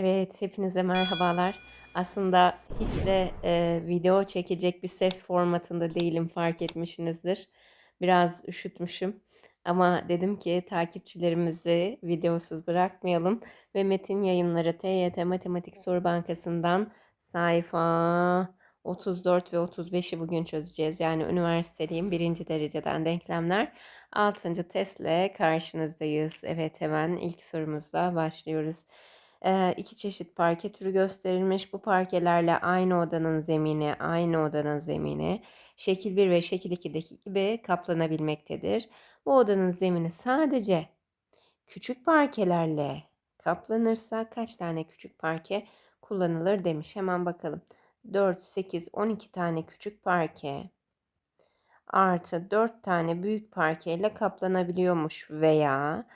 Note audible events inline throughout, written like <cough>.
Evet, hepinize merhabalar. Aslında hiç de e, video çekecek bir ses formatında değilim fark etmişsinizdir. Biraz üşütmüşüm ama dedim ki takipçilerimizi videosuz bırakmayalım ve Metin Yayınları TYT Matematik Soru Bankası'ndan sayfa 34 ve 35'i bugün çözeceğiz. Yani üniversiteliyim birinci dereceden denklemler 6. testle karşınızdayız. Evet hemen ilk sorumuzla başlıyoruz. İki çeşit parke türü gösterilmiş. Bu parkelerle aynı odanın zemini, aynı odanın zemini şekil 1 ve şekil 2'deki gibi kaplanabilmektedir. Bu odanın zemini sadece küçük parkelerle kaplanırsa kaç tane küçük parke kullanılır demiş. Hemen bakalım. 4, 8, 12 tane küçük parke artı 4 tane büyük parke ile kaplanabiliyormuş veya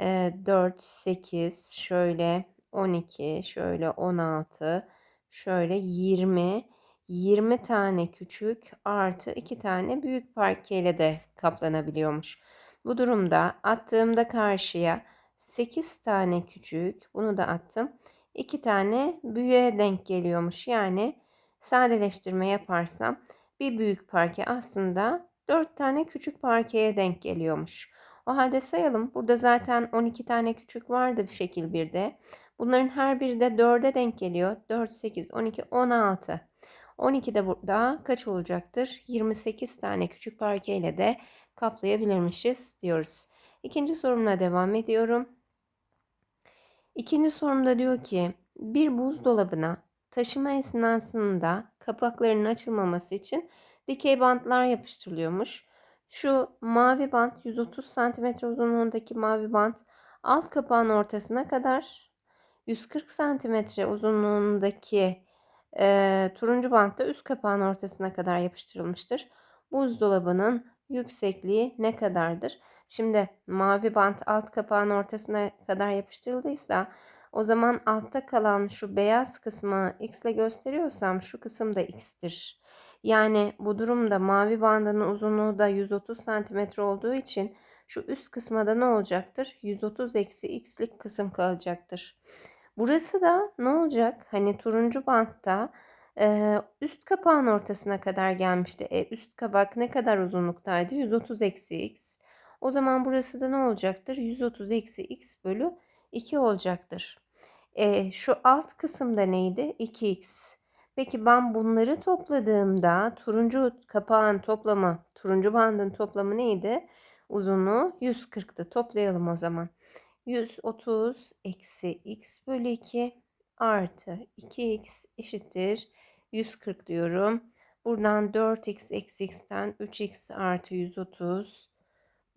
e, 4, 8 şöyle 12, şöyle 16, şöyle 20, 20 tane küçük artı 2 tane büyük parkeyle de kaplanabiliyormuş. Bu durumda attığımda karşıya 8 tane küçük, bunu da attım. 2 tane büyüğe denk geliyormuş. Yani sadeleştirme yaparsam bir büyük parke aslında 4 tane küçük parkeye denk geliyormuş. O halde sayalım. Burada zaten 12 tane küçük vardı bir şekil 1'de. Bunların her biri de 4'e denk geliyor. 4, 8, 12, 16. 12 de burada kaç olacaktır? 28 tane küçük parke ile de kaplayabilirmişiz diyoruz. İkinci sorumla devam ediyorum. İkinci sorumda diyor ki bir buzdolabına taşıma esnasında kapaklarının açılmaması için dikey bantlar yapıştırılıyormuş. Şu mavi bant 130 cm uzunluğundaki mavi bant alt kapağın ortasına kadar 140 cm uzunluğundaki e, turuncu bant da üst kapağın ortasına kadar yapıştırılmıştır. Buzdolabının yüksekliği ne kadardır? Şimdi mavi bant alt kapağın ortasına kadar yapıştırıldıysa o zaman altta kalan şu beyaz kısmı x ile gösteriyorsam şu kısım da x'tir. Yani bu durumda mavi bandının uzunluğu da 130 cm olduğu için şu üst kısmada ne olacaktır? 130 eksi x'lik kısım kalacaktır. Burası da ne olacak? Hani turuncu bantta e, üst kapağın ortasına kadar gelmişti. E, üst kapak ne kadar uzunluktaydı? 130 eksi x. O zaman burası da ne olacaktır? 130 eksi x bölü 2 olacaktır. E, şu alt kısımda neydi? 2x. Peki ben bunları topladığımda turuncu kapağın toplamı, turuncu bandın toplamı neydi? Uzunluğu 140'tı. Toplayalım o zaman. 130 eksi x bölü 2 artı 2x eşittir 140 diyorum. Buradan 4x eksi x'ten 3x artı 130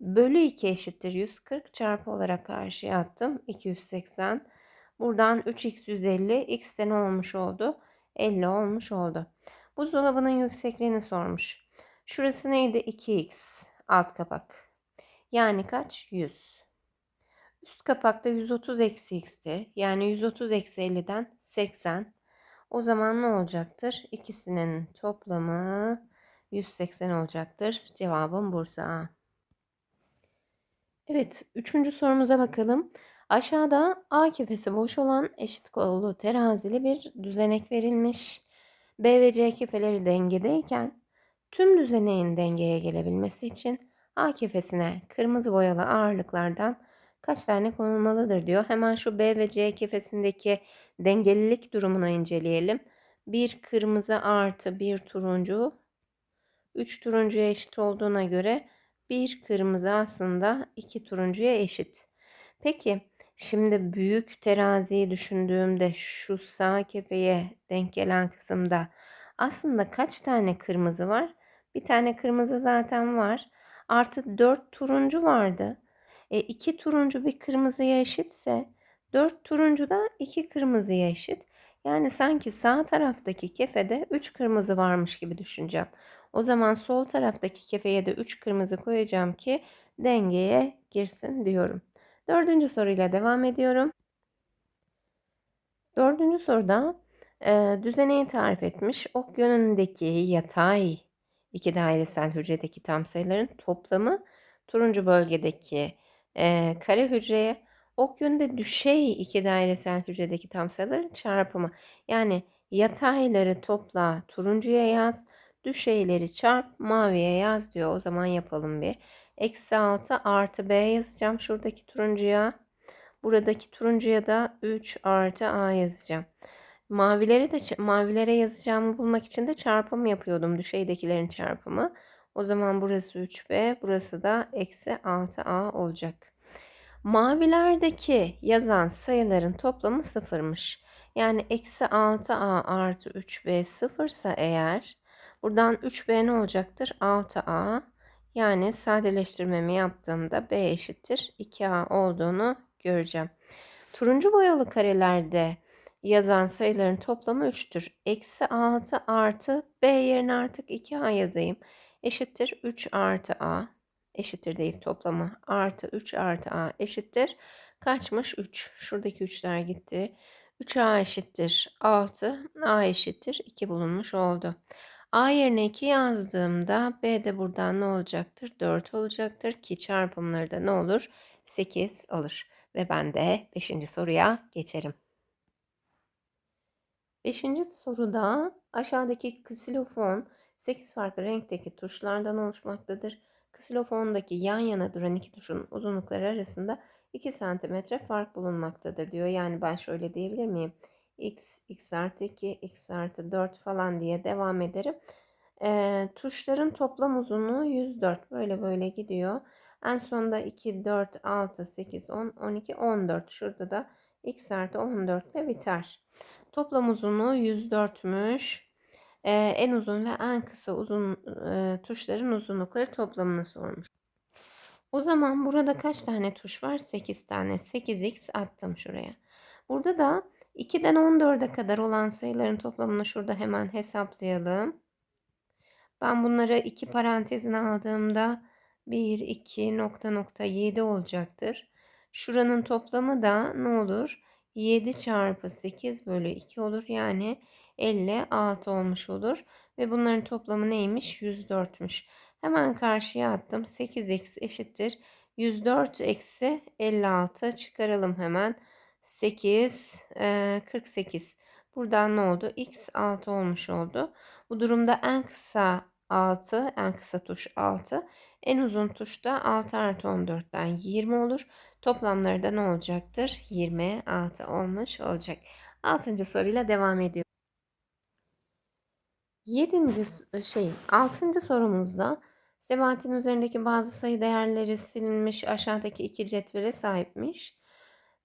bölü 2 eşittir 140 çarpı olarak karşıya attım. 280. Buradan 3x 150 x de ne olmuş oldu? 50 olmuş oldu. Buzdolabının yüksekliğini sormuş. Şurası neydi? 2x alt kapak. Yani kaç? 100. Üst kapakta 130 eksi x'ti. Yani 130 eksi 50'den 80. O zaman ne olacaktır? İkisinin toplamı 180 olacaktır. Cevabım Bursa. Evet, üçüncü sorumuza bakalım. Aşağıda A kefesi boş olan eşit kollu terazili bir düzenek verilmiş. B ve C kefeleri dengedeyken tüm düzeneğin dengeye gelebilmesi için A kefesine kırmızı boyalı ağırlıklardan kaç tane konulmalıdır diyor. Hemen şu B ve C kefesindeki dengelilik durumunu inceleyelim. Bir kırmızı artı bir turuncu 3 turuncuya eşit olduğuna göre bir kırmızı aslında iki turuncuya eşit. Peki şimdi büyük teraziyi düşündüğümde şu sağ kefeye denk gelen kısımda aslında kaç tane kırmızı var? Bir tane kırmızı zaten var. Artı 4 turuncu vardı. E, 2 turuncu bir kırmızıya eşitse 4 turuncu da 2 kırmızıya eşit. Yani sanki sağ taraftaki kefede 3 kırmızı varmış gibi düşüneceğim. O zaman sol taraftaki kefeye de 3 kırmızı koyacağım ki dengeye girsin diyorum. Dördüncü soruyla devam ediyorum. Dördüncü soruda e, düzeneyi tarif etmiş. Ok yönündeki yatay iki dairesel hücredeki tam sayıların toplamı turuncu bölgedeki e, kare hücreye Ok yönünde düşey iki dairesel hücredeki tam sayıların çarpımı. Yani yatayları topla turuncuya yaz. Düşeyleri çarp maviye yaz diyor. O zaman yapalım bir. Eksi 6 artı B yazacağım şuradaki turuncuya. Buradaki turuncuya da 3 artı A yazacağım. Mavileri de mavilere yazacağımı bulmak için de çarpımı yapıyordum. Düşeydekilerin çarpımı. O zaman burası 3B, burası da eksi 6A olacak. Mavilerdeki yazan sayıların toplamı sıfırmış. Yani eksi 6A artı 3B sıfırsa eğer buradan 3B ne olacaktır? 6A. Yani sadeleştirmemi yaptığımda B eşittir 2A olduğunu göreceğim. Turuncu boyalı karelerde yazan sayıların toplamı 3'tür. Eksi 6 artı B yerine artık 2A yazayım. Eşittir 3 artı A. Eşittir değil toplamı. Artı 3 artı A eşittir. Kaçmış? 3. Şuradaki 3'ler gitti. 3A eşittir 6. A eşittir 2 bulunmuş oldu. A yerine 2 yazdığımda B de buradan ne olacaktır? 4 olacaktır ki çarpımları da ne olur? 8 olur. Ve ben de 5. soruya geçerim. Beşinci soruda aşağıdaki ksilofon 8 farklı renkteki tuşlardan oluşmaktadır. Ksilofondaki yan yana duran iki tuşun uzunlukları arasında 2 cm fark bulunmaktadır diyor. Yani ben şöyle diyebilir miyim? x, x artı 2, x artı 4 falan diye devam ederim. E, tuşların toplam uzunluğu 104. Böyle böyle gidiyor. En sonunda 2, 4, 6, 8, 10, 12, 14. Şurada da x artı 14 ile biter. Toplam uzunluğu 104'müş. Ee, en uzun ve en kısa uzun e, tuşların uzunlukları toplamını sormuş. O zaman burada kaç tane tuş var? 8 tane. 8x attım şuraya. Burada da 2'den 14'e kadar olan sayıların toplamını şurada hemen hesaplayalım. Ben bunları iki parantezine aldığımda 1, 2, nokta nokta 7 olacaktır. Şuranın toplamı da ne olur? 7 çarpı 8 bölü 2 olur. Yani 56 olmuş olur. Ve bunların toplamı neymiş? 104'müş. Hemen karşıya attım. 8x eşittir. 104 eksi 56 çıkaralım hemen. 8, 48. Buradan ne oldu? X 6 olmuş oldu. Bu durumda en kısa 6, en kısa tuş 6. En uzun tuş da 6 artı 14'ten 20 olur. Toplamları da ne olacaktır? 26 olmuş olacak. 6. soruyla devam ediyor. 7. şey 6. sorumuzda Sebahattin üzerindeki bazı sayı değerleri silinmiş aşağıdaki iki cetvele sahipmiş.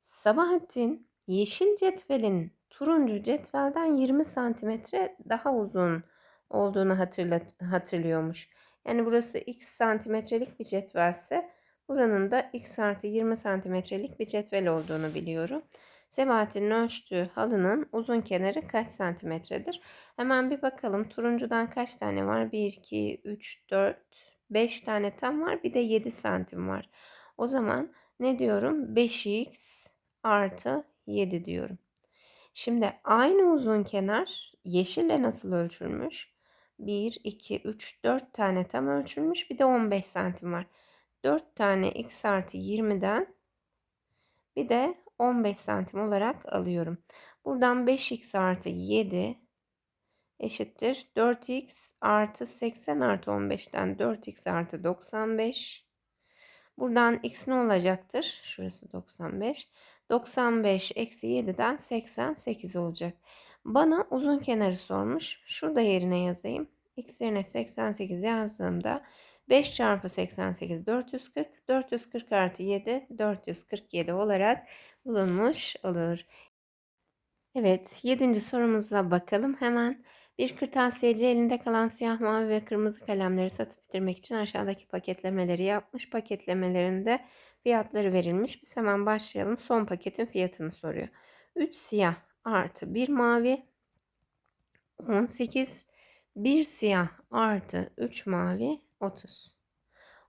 Sabahattin yeşil cetvelin turuncu cetvelden 20 santimetre daha uzun olduğunu hatırlat hatırlıyormuş. Yani burası x santimetrelik bir cetvelse buranın da x artı 20 santimetrelik bir cetvel olduğunu biliyorum. Sebahattin'in ölçtüğü halının uzun kenarı kaç santimetredir? Hemen bir bakalım. Turuncudan kaç tane var? 1, 2, 3, 4, 5 tane tam var. Bir de 7 santim var. O zaman ne diyorum? 5x artı 7 diyorum. Şimdi aynı uzun kenar yeşille nasıl ölçülmüş? 1, 2, 3, 4 tane tam ölçülmüş. Bir de 15 santim var. 4 tane x artı 20'den bir de 15 santim olarak alıyorum. Buradan 5x artı 7 eşittir. 4x artı 80 artı 15'ten 4x artı 95. Buradan x ne olacaktır? Şurası 95. 95 eksi 7'den 88 olacak. Bana uzun kenarı sormuş. Şurada yerine yazayım. X yerine 88 yazdığımda 5 çarpı 88 440. 440 artı 7 447 olarak bulunmuş olur. Evet 7. sorumuza bakalım hemen. Bir kırtasiyeci elinde kalan siyah, mavi ve kırmızı kalemleri satıp bitirmek için aşağıdaki paketlemeleri yapmış. Paketlemelerinde fiyatları verilmiş. Biz hemen başlayalım. Son paketin fiyatını soruyor. 3 siyah artı 1 mavi 18 1 siyah artı 3 mavi 30.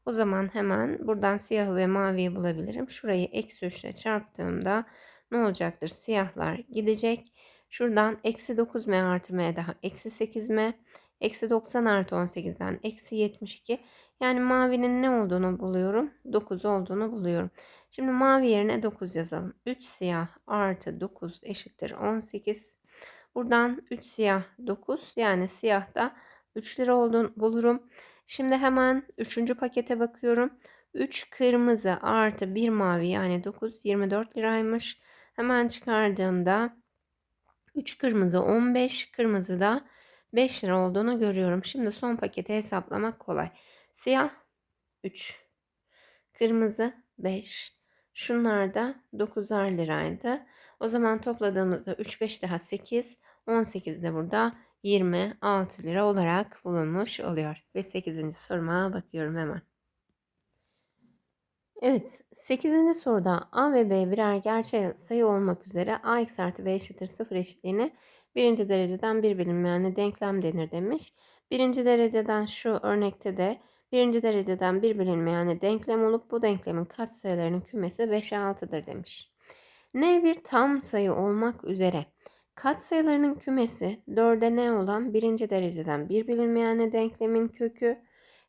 O zaman hemen buradan siyah ve maviyi bulabilirim. Şurayı eksi 3 ile çarptığımda ne olacaktır? Siyahlar gidecek. Şuradan eksi 9m artı m daha eksi 8m. Eksi 90 artı 18'den eksi 72. Yani mavinin ne olduğunu buluyorum? 9 olduğunu buluyorum. Şimdi mavi yerine 9 yazalım. 3 siyah artı 9 eşittir 18. Buradan 3 siyah 9 yani siyahta 3 lira olduğunu bulurum. Şimdi hemen 3. pakete bakıyorum. 3 kırmızı artı 1 mavi yani 9 24 liraymış. Hemen çıkardığımda 3 kırmızı 15 kırmızı da 5 lira olduğunu görüyorum. Şimdi son paketi hesaplamak kolay. Siyah 3 kırmızı 5 şunlar da 9'ar liraydı. O zaman topladığımızda 3 5 daha 8 18 de burada 26 lira olarak bulunmuş oluyor. Ve 8. soruma bakıyorum hemen. Evet, 8. soruda A ve B birer gerçek sayı olmak üzere ax artı b eşittir 0 eşitliğine birinci dereceden bir bilinmeyenli denklem denir demiş. Birinci dereceden şu örnekte de birinci dereceden bir bilinmeyenli denklem olup bu denklemin katsayılarının kümesi 5'e 6'dır demiş. N bir tam sayı olmak üzere katsayılarının kümesi 4'e n olan birinci dereceden bir bilinmeyenli denklemin kökü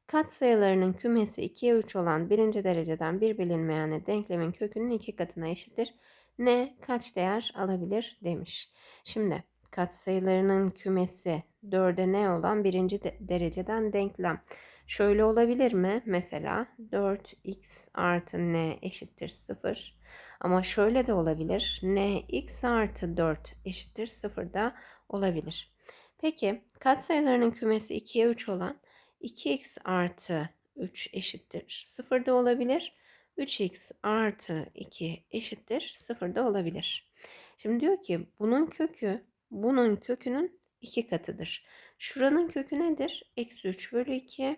katsayılarının kümesi 2'ye 3 olan birinci dereceden bir bilinmeyenli denklemin kökünün iki katına eşittir. Ne kaç değer alabilir demiş. Şimdi katsayılarının kümesi 4'e ne olan birinci de dereceden denklem. Şöyle olabilir mi? Mesela 4x artı n eşittir 0. Ama şöyle de olabilir. n x artı 4 eşittir 0 da olabilir. Peki katsayılarının kümesi 2'ye 3 olan 2x artı 3 eşittir 0 da olabilir. 3x artı 2 eşittir 0 da olabilir. Şimdi diyor ki bunun kökü bunun kökünün 2 katıdır. Şuranın kökü nedir? Eksi 3 bölü 2.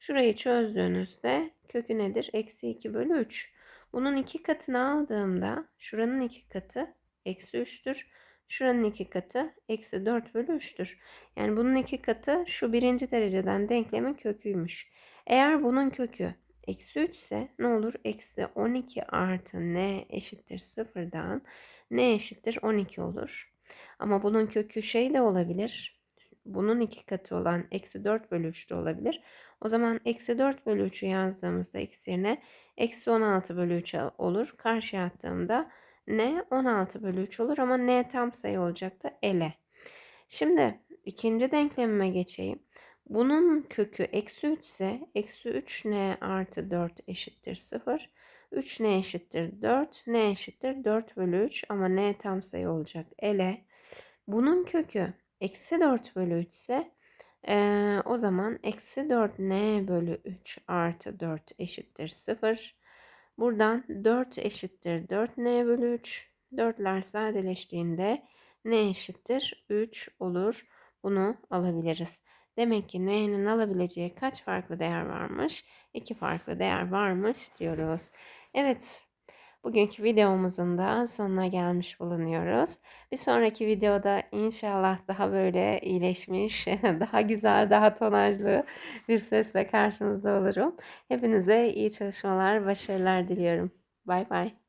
Şurayı çözdüğünüzde kökü nedir? Eksi 2 bölü 3. Bunun iki katını aldığımda şuranın iki katı eksi 3'tür. Şuranın iki katı eksi 4 bölü 3'tür. Yani bunun iki katı şu birinci dereceden denklemin köküymüş. Eğer bunun kökü eksi 3 ise ne olur? Eksi 12 artı n eşittir sıfırdan n eşittir 12 olur. Ama bunun kökü şey de olabilir. Bunun iki katı olan eksi 4 bölü 3 de olabilir. O zaman eksi 4 bölü 3'ü yazdığımızda eksi yerine eksi 16 bölü 3 olur. Karşıya attığımda n 16 bölü 3 olur ama n tam sayı olacaktı ele. Şimdi ikinci denklemime geçeyim. Bunun kökü eksi 3 ise eksi 3n artı 4 eşittir 0. 3n eşittir 4. n eşittir 4 bölü 3 ama n tam sayı olacak ele. Bunun kökü eksi 4 bölü 3 ise ee, o zaman eksi 4n bölü 3 artı 4 eşittir 0. Buradan 4 eşittir 4n bölü 3. 4'ler sadeleştiğinde n eşittir 3 olur. Bunu alabiliriz. Demek ki n'nin alabileceği kaç farklı değer varmış? 2 farklı değer varmış diyoruz. Evet Bugünkü videomuzun da sonuna gelmiş bulunuyoruz. Bir sonraki videoda inşallah daha böyle iyileşmiş, <laughs> daha güzel, daha tonajlı bir sesle karşınızda olurum. Hepinize iyi çalışmalar, başarılar diliyorum. Bay bay.